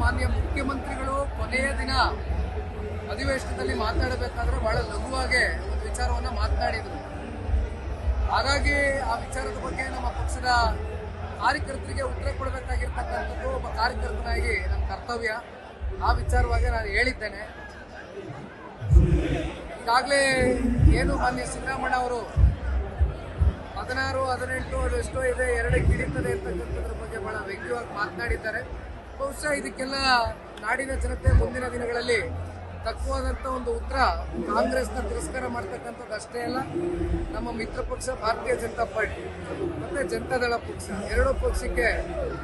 ಮಾನ್ಯ ಮುಖ್ಯಮಂತ್ರಿಗಳು ಕೊನೆಯ ದಿನ ಅಧಿವೇಶನದಲ್ಲಿ ಮಾತಾಡಬೇಕಾದ್ರೆ ಬಹಳ ಲಘುವಾಗಿ ಒಂದು ವಿಚಾರವನ್ನ ಮಾತನಾಡಿದರು. ಹಾಗಾಗಿ ಆ ವಿಚಾರದ ಬಗ್ಗೆ ನಮ್ಮ ಪಕ್ಷದ ಕಾರ್ಯಕರ್ತರಿಗೆ ಉತ್ತರ ಕೊಡಬೇಕಾಗಿರ್ತಕ್ಕಂಥದ್ದು ಒಬ್ಬ ಕಾರ್ಯಕರ್ತನಾಗಿ ನಮ್ಮ ಕರ್ತವ್ಯ. ಆ ವಿಚಾರವಾಗಿ ನಾನು ಹೇಳಿದ್ದೇನೆ. ಈಗಾಗಲೇ ಏನು ಮಾನ್ಯ ಸಿದ್ದರಾಮಣ್ಣ ಅವರು ಹದಿನಾರು, ಹದಿನೆಂಟು, ಅದು ಎಷ್ಟೋ ಇದೆ ಎರಡಕ್ಕೆ ಹಿಡಿತದೆ ಅಂತಕ್ಕಂಥದ್ರ ಬಗ್ಗೆ ಬಹಳ ವ್ಯಂಗ್ಯವಾಗಿ ಮಾತನಾಡಿದ್ದಾರೆ. ಬಹುಶಃ ಇದಕ್ಕೆಲ್ಲ ನಾಡಿನ ಜನತೆ ಮುಂದಿನ ದಿನಗಳಲ್ಲಿ ತಕ್ಕವಾದಂಥ ಒಂದು ಉತ್ತರ ಕಾಂಗ್ರೆಸ್ನ ತಿರಸ್ಕಾರ ಮಾಡ್ತಕ್ಕಂಥದ್ದು ಅಷ್ಟೇ ಅಲ್ಲ ನಮ್ಮ ಮಿತ್ರ ಪಕ್ಷ ಭಾರತೀಯ ಜನತಾ ಪಾರ್ಟಿ ಮತ್ತೆ ಜನತಾದಳ ಪಕ್ಷ ಎರಡೂ ಪಕ್ಷಕ್ಕೆ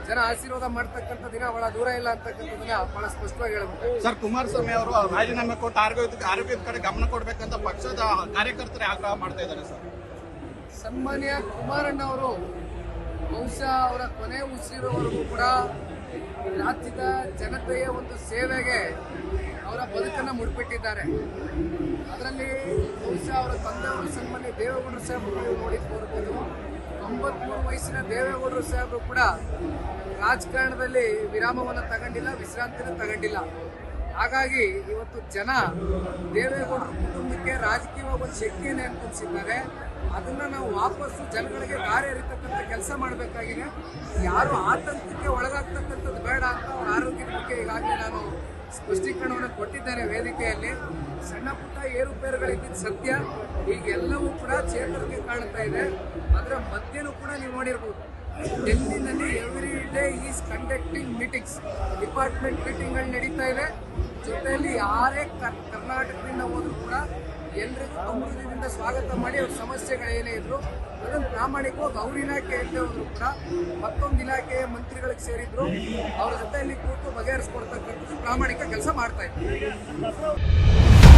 ಜನ ಆಶೀರ್ವಾದ ಮಾಡ್ತಕ್ಕಂಥ ದಿನ ಬಹಳ ದೂರ ಇಲ್ಲ ಅಂತಕ್ಕಂಥದ್ದನ್ನ ಬಹಳ ಸ್ಪಷ್ಟವಾಗಿ ಹೇಳಬೇಕು. ಸರ್ ಕುಮಾರಸ್ವಾಮಿ ಅವರು ರಾಜೀನಾಮೆ ಕೊಟ್ಟು ಆರೋಗ್ಯದ ಆರೋಗ್ಯದ ಕಡೆ ಗಮನ ಕೊಡಬೇಕಂತ ಪಕ್ಷದ ಕಾರ್ಯಕರ್ತರೇ ಆಗ್ರಹ ಮಾಡ್ತಾ ಇದ್ದಾರೆ ಸರ್. ಸನ್ಮಾನ್ಯ ಕುಮಾರಣ್ಣ ಅವರು ಬಹುಶಃ ಅವರ ಕೊನೆ ಉಸಿರುವವರೆಗೂ ಕೂಡ ರಾಜ್ಯದ ಜನತೆಯ ಒಂದು ಸೇವೆಗೆ ಅವರ ಬದುಕನ್ನು ಮುಡಿಪಿಟ್ಟಿದ್ದಾರೆ. ಅದರಲ್ಲಿ ಬಹುಶಃ ಅವರ ತಂದೆಯವರು ಸನ್ಮಾನ್ಯ ದೇವೇಗೌಡರು ಸಾಹೇಬರು ನೀವು ನೋಡಿರ್ಬೋದು ತೊಂಬತ್ಮೂರು ವಯಸ್ಸಿನ ದೇವೇಗೌಡರು ಸಾಹೇಬರು ಕೂಡ ರಾಜಕಾರಣದಲ್ಲಿ ವಿರಾಮವನ್ನು ತಗೊಂಡಿಲ್ಲ ವಿಶ್ರಾಂತಿನ ತಗೊಂಡಿಲ್ಲ. ಹಾಗಾಗಿ ಇವತ್ತು ಜನ ದೇವೇಗೌಡರ ಕುಟುಂಬಕ್ಕೆ ರಾಜಕೀಯವಾಗಿ ಒಂದು ಶಕ್ತಿಯನ್ನು ಅನ್ಕೊಂಡಿದ್ದಾರೆ ಅದನ್ನ ನಾವು ವಾಪಸ್ಸು ಜನಗಳಿಗೆ ದಾರಿ ಅರಿತಕ್ಕಂಥ ಕೆಲಸ ಮಾಡಬೇಕಾಗಿದೆ. ಯಾರು ಆತಂಕಕ್ಕೆ ಒಳಗಾಗ್ತಕ್ಕಂಥದ್ದು ಬೇಡ ಅಂತ ಅವ್ರ ಆರೋಗ್ಯದ ಬಗ್ಗೆ ಈಗಾಗಲೇ ನಾನು ಸ್ಪಷ್ಟೀಕರಣವನ್ನು ಕೊಟ್ಟಿದ್ದೇನೆ ವೇದಿಕೆಯಲ್ಲಿ. ಸಣ್ಣ ಪುಟ್ಟ ಏರುಪೇರುಗಳಿದ್ದ ಸತ್ಯ. ಈಗೆಲ್ಲವೂ ಕೂಡ ಚೇತರಿಕೆ ಕಾಣ್ತಾ ಇದೆ. ಅದರ ಮಧ್ಯನೂ ಕೂಡ ನೀವು ನೋಡಿರ್ಬೋದು. ಡೆಲ್ಲಿನಲ್ಲಿ every day is conducting meetings department ಮೀಟಿಂಗ್ಗಳು ನಡೀತಾ ಇದೆ ಜೊತೆಯಲ್ಲಿ ಯಾರೇ ಕರ್- ಕರ್ನಾಟಕದಿಂದ ಹೋದ್ರು ಕೂಡ ಎಲ್ರಿಗೂ ಗೌರವದಿಂದ ಸ್ವಾಗತ ಮಾಡಿ ಅವ್ರ ಸಮಸ್ಯೆಗಳೇನೇ ಇದ್ರು ಅದನ್ನು ಪ್ರಾಮಾಣಿಕವಾಗಿ ಅವ್ರ ಇಲಾಖೆ ಎಲ್ಲೇ ಹೋದ್ರು ಕೂಡ ಮತ್ತೊಂದು ಇಲಾಖೆಯ ಮಂತ್ರಿಗಳಿಗೆ ಸೇರಿದ್ರು, ಅವ್ರ ಜೊತೆಯಲ್ಲಿ ಕೂತು ಬಗೆಹರಿಸ್ಕೊಡ್ತಕ್ಕಂಥದ್ದು ಪ್ರಾಮಾಣಿಕ ಕೆಲಸ ಮಾಡ್ತಾ ಇದ್ದಾರೆ.